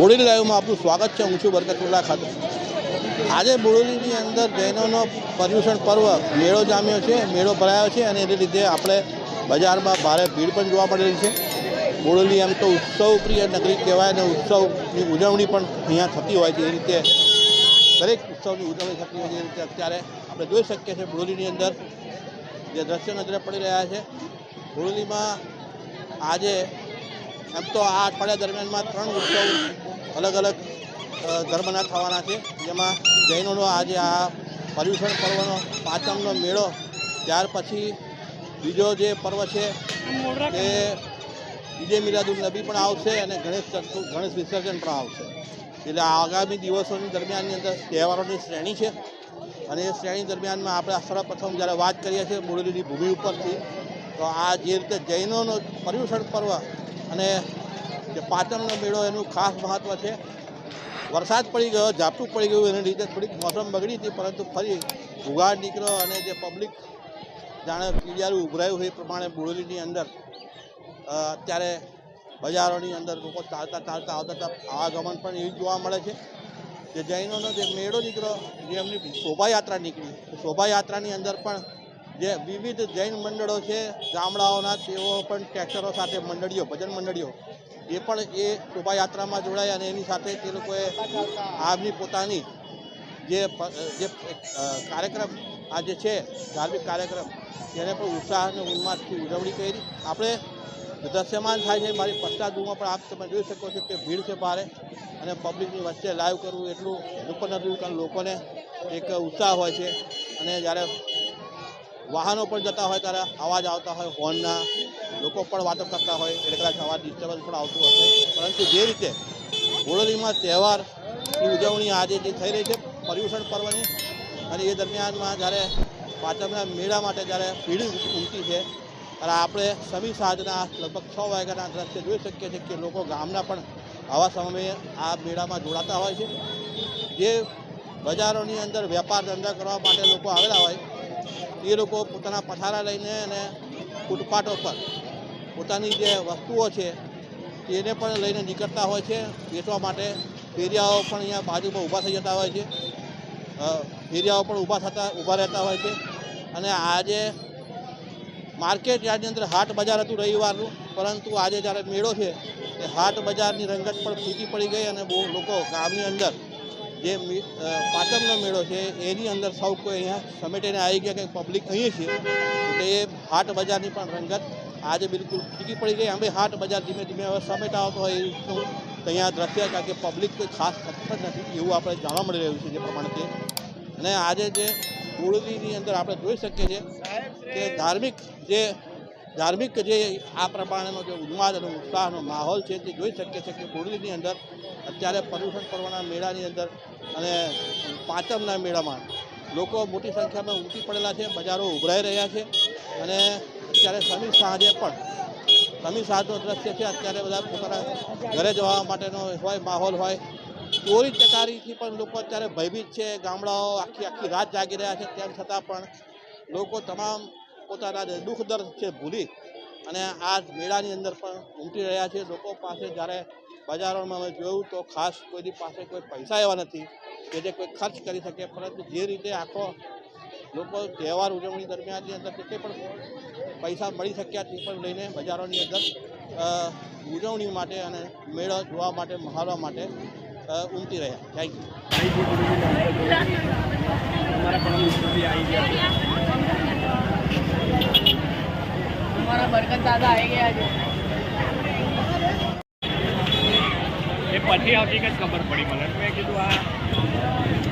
બોડેલી લાઈવમાં આપનું સ્વાગત છે. હું છું બરકતુલ્લા ખાતે. આજે બોડેલીની અંદર જૈનોનો પર્યુષણ પર્વ મેળો જામ્યો છે, મેળો ભરાયો છે અને એને લીધે આપણે બજારમાં ભારે ભીડ પણ જોવા મળેલી છે. બોડેલી એમ તો ઉત્સવ પ્રિય નગરી કહેવાય અને ઉત્સવની ઉજવણી પણ અહીંયા થતી હોય છે. એ રીતે દરેક ઉત્સવની ઉજવણી થતી હોય છે. એ રીતે અત્યારે આપણે જોઈ શકીએ છીએ બોડેલીની અંદર જે દ્રશ્ય નજરે પડી રહ્યા છે. બોડેલીમાં આજે એમ તો આ અઠવાડિયા દરમિયાનમાં ત્રણ ઉત્સવ અલગ અલગ ધર્મના થવાના છે. જેમાં જૈનોનો આજે આ પર્યુષણ પર્વનો પાંચમનો મેળો, ત્યાર પછી બીજો જે પર્વ છે તે ઈદે મિરાદુલ નબી પણ આવશે અને ગણેશ ગણેશ વિસર્જન પણ આવશે. એટલે આગામી દિવસોની દરમિયાનની અંદર તહેવારોની શ્રેણી છે. અને એ શ્રેણી દરમિયાનમાં આપણે સર્વપ્રથમ જ્યારે વાત કરીએ છીએ મુરલીની ભૂમિ ઉપરથી, તો આ જે રીતે જૈનોનો પર્યુષણ પર્વ અને જે પાટણનો મેળો એનું ખાસ મહત્ત્વ છે. વરસાદ પડી ગયો, ઝાપટું પડી ગયું, એને લીધે થોડીક મોસમ બગડી હતી, પરંતુ ફરી ઉઘાડ નીકળ્યો અને જે પબ્લિક જાણે કીડિયારું ઉભરાયું એ પ્રમાણે બોડેલીની અંદર અત્યારે બજારોની અંદર લોકો ચાલતા ચાલતા આવતા હતા આવાગમન પણ એવી જોવા મળે છે જે જૈનોનો જે મેળો નીકળ્યો જે એમની શોભાયાત્રા નીકળી. શોભાયાત્રાની અંદર પણ જે વિવિધ જૈન મંડળો છે, ગામડાઓના તેઓ પણ ટ્રેક્ટરો સાથે મંડળીઓ, ભજન મંડળીઓ, એ પણ એ શોભાયાત્રામાં જોડાય અને એની સાથે તે લોકોએ આમની પોતાની જે જે કાર્યક્રમ આ જે છે, ધાર્મિક કાર્યક્રમ તેને પણ ઉત્સાહ અને ઉન્માદથી ઉજવણી કરી. આપણે દ્રશ્યમાન થાય છે. મારી પશ્ચાદમાં પણ આપ તમે જોઈ શકો છો કે ભીડ છે ભારે અને પબ્લિકની વચ્ચે લાઈવ કરવું એટલું ઉપર નથી, કારણ લોકોને એક ઉત્સાહ હોય છે અને જ્યારે વાહનો પણ જતા હોય ત્યારે અવાજ આવતા હોય હોર્નના લોકો પણ વાતો કરતા હોય, એટલે કદાચ અવાજ ડિસ્ટર્બન્સ પણ આવતું હશે. પરંતુ જે રીતે હોળીમાં તહેવારની ઉજવણી આજે જે થઈ રહી છે, પર્યુષણ પર્વની, અને એ દરમિયાનમાં જ્યારે પાટણના મેળા માટે જ્યારે ભીડ ઉમટી છે, ત્યારે આપણે સમી સાંજના લગભગ છ વાગ્યાના દ્રશ્ય જોઈ શકીએ છીએ કે લોકો ગામના પણ આવા સમયે આ મેળામાં જોડાતા હોય છે. જે બજારોની અંદર, વેપાર ધંધા કરવા માટે લોકો આવેલા હોય એ લોકો પોતાના પથારા લઈને અને ફૂટપાથો પર પોતાની જે વસ્તુઓ છે, તેને પણ લઈને નીકળતા હોય છે. વેચવા માટે ફેરિયાઓ પણ અહીંયા બાજુમાં ઊભા થઈ જતા હોય છે. ફેરિયાઓ પણ ઊભા થતા, ઊભા રહેતા હોય છે. અને આજે માર્કેટ યાર્ડની અંદર હાટ બજાર હતું રવિવારનું, પરંતુ આજે જ્યારે મેળો છે, એ હાટ બજારની રંગત પણ ફીકી પડી ગઈ અને બહુ લોકો ગામની અંદર જે અ, મેળો છે એની અંદર સૌ કોઈ અહીંયા સમેટીને આવી ગયા કે પબ્લિક અહીં છે. એટલે એ હાટ બજારની પણ રંગત આજે બિલકુલ ફીકી પડી ગઈ. અમે હાટ બજાર ધીમે ધીમે હવે સમેટા આવતો હોય એ રીતનું અહીંયા દ્રશ્ય કારણ કે પબ્લિક કોઈ ખાસ ખતર નથી એવું આપણે જાણવા મળી રહ્યું છે જે પ્રમાણે તે અને આજે જે બોડેલીની અંદર આપણે જોઈ શકીએ છીએ કે ધાર્મિક જે ધાર્મિક જે આ પ્રમાણેનો જે ઉન્માદ અને ઉત્સાહનો માહોલ છે તે જોઈ શકીએ છીએ કે બોડેલીની અંદર અત્યારે પર્યુષણ પર્વના મેળાની અંદર અને પાંચમના મેળામાં લોકો મોટી સંખ્યામાં ઉમટી પડેલા છે, બજારો ઉભરાઈ રહ્યા છે અને અત્યારે સમી સાંજે પણ સમી સાંજનું દ્રશ્ય છે, અત્યારે બધા પોતાના ઘરે જવા માટેનો હોય, માહોલ હોય. ચોરી ચકારીથી પણ લોકો અત્યારે ભયભીત છે, ગામડાઓ આખી આખી રાત જાગી રહ્યા છે, તેમ છતાં પણ લોકો તમામ પોતાના દુઃખ દર્દ છે ભૂલી અને આ મેળાની અંદર પણ ઉમટી રહ્યા છે. લોકો પાસે જ્યારે બજારોમાં અમે જોયું તો ખાસ કોઈની પાસે કોઈ પૈસા એવા નથી કે જે કોઈ ખર્ચ કરી શકે. પરંતુ જે રીતે આખો લોકો તહેવાર ઉજવણી દરમિયાનની અંદર જેટલે પણ પૈસા મળી શક્યા તે પણ લઈને બજારોની અંદર ઉજવણી માટે અને મેળો જોવા માટે, મહાલવા માટે ઉમટી રહ્યા. થેન્ક યુ જગત દાદા આવી ગયા છે. એ પછી હકીકત ખબર પડી મને. મેં કીધું આ